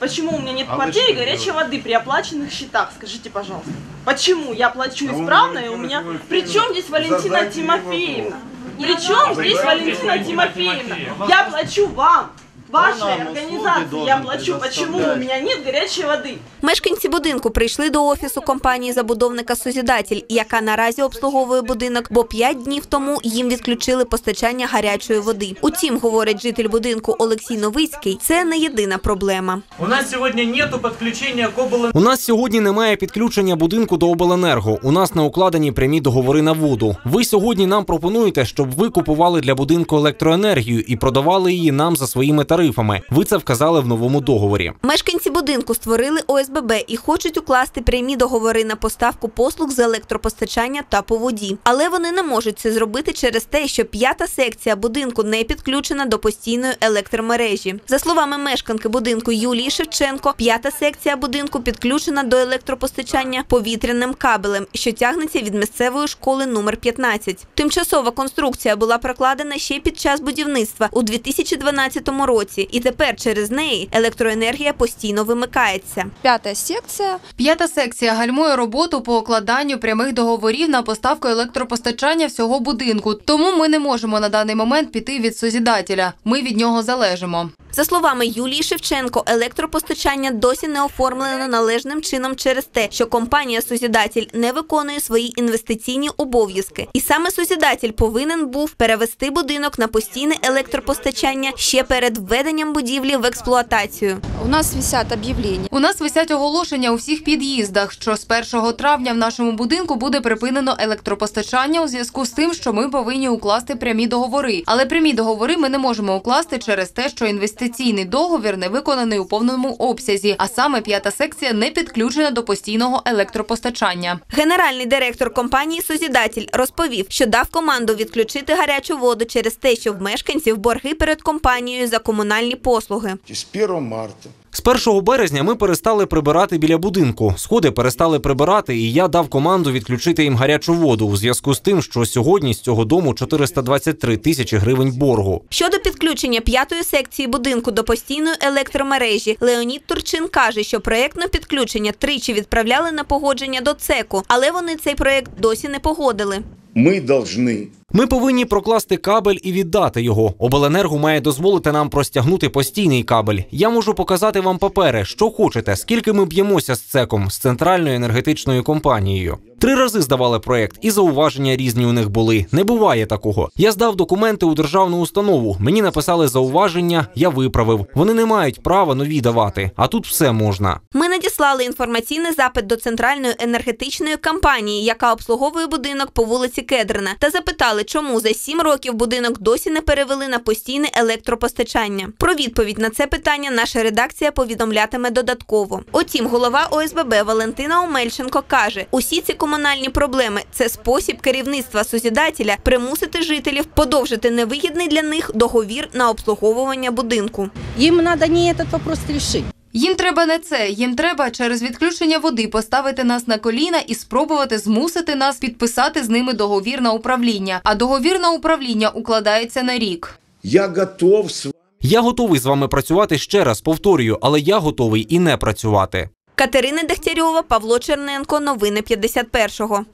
Почему у меня нет А квартиры и горячей воды при оплаченных счетах? Скажите, пожалуйста. Почему я плачу А исправно, и Валентина у меня... Причем здесь Валентина задайте ей Тимофеевна? Причем здесь Валентина Валентина Тимофеевна? Тимофеевна? Я плачу вам. Вашей организации я плачу. Почему у меня нет горячей воды? Мешканці будинку прийшли до офісу компанії забудовника Созідатель, яка наразі обслуговує будинок, бо п'ять днів тому їм відключили постачання гарячої води. Утім, говорить житель будинку Олексій Новицький, це не єдина проблема. У нас сегодня нету подключения к облу... У нас сьогодні немає підключення будинку до обленерго. У нас не укладені прямі договори на воду. Ви сьогодні нам пропонуєте, щоб ви купували для будинку електроенергію і продавали її нам за своїми тарифами. Ви це вказали в новому договорі. Мешканці будинку створили ОСББ і хочуть укласти прямі договори на поставку послуг з електропостачання та по воді. Але вони не можуть це зробити через те, що п'ята секція будинку не підключена до постійної електромережі. За словами мешканки будинку Юлії Шевченко, п'ята секція будинку підключена до електропостачання повітряним кабелем, що тягнеться від місцевої школи номер 15. Тимчасова конструкція була прокладена ще під час будівництва у 2012 році, і тепер через неї електроенергія постійно вимикається. П'ята секція. П'ята секція гальмує роботу по укладанню прямих договорів на поставку електропостачання всього будинку. Тому ми не можемо на даний момент піти від созідателя. Ми від нього залежимо. За словами Юлії Шевченко, електропостачання досі не оформлено належним чином через те, що компанія Созідатель не виконує свої інвестиційні обов'язки. І саме Созідатель повинен був перевести будинок на постійне електропостачання ще перед введенням будівлі в експлуатацію. У нас висять об'явлення. У нас висять оголошення у всіх під'їздах, що з 1 травня в нашому будинку буде припинено електропостачання у зв'язку з тим, що ми повинні укласти прямі договори. Але прямі договори ми не можемо укласти через те, що інвестиційний договір не виконаний у повному обсязі, а саме п'ята секція не підключена до постійного електропостачання. Генеральний директор компанії Созідатель розповів, що дав команду відключити гарячу воду через те, що в мешканців борги перед компанією за комунальні послуги. З 1 марта З 1 березня ми перестали прибирати біля будинку. Сходи перестали прибирати, і я дав команду відключити їм гарячу воду у зв'язку з тим, що сьогодні з цього дому 423 тисячі гривень боргу. Щодо підключення п'ятої секції будинку до постійної електромережі, Леонід Турчин каже, що проєктне підключення тричі відправляли на погодження до ЦЕКу, але вони цей проєкт досі не погодили. мы должны Ми повинні прокласти кабель і віддати його. Обленерго має дозволити нам простягнути постійний кабель. Я можу показати вам папери, що хочете, скільки ми б'ємося з цеком, з центральною енергетичною компанією. Три рази здавали проект, і зауваження різні у них були. Не буває такого. Я здав документи у державну установу. Мені написали зауваження, я виправив. Вони не мають права нові давати, а тут все можна. Ми надіслали інформаційний запит до центральної енергетичної компанії, яка обслуговує будинок по вулиці Кедрина, та запитали, чому за сім років будинок досі не перевели на постійне електропостачання. Про відповідь на це питання наша редакція повідомлятиме додатково. Утім, голова ОСББ Валентина Омельченко каже: усі ці комунальні проблеми це спосіб керівництва сузідателя примусити жителів подовжити невигідний для них договір на обслуговування будинку. Им надо не этот вопрос решить. Їм треба не це. Їм треба через відключення води поставити нас на коліна і спробувати змусити нас підписати з ними договір на управління. А договір на управління укладається на рік. Я готов с Я готовий з вами працювати ще раз, повторюю, але я готовий і не працювати. Катерина Дегтярьова, Павло Черненко. Новини 51-го.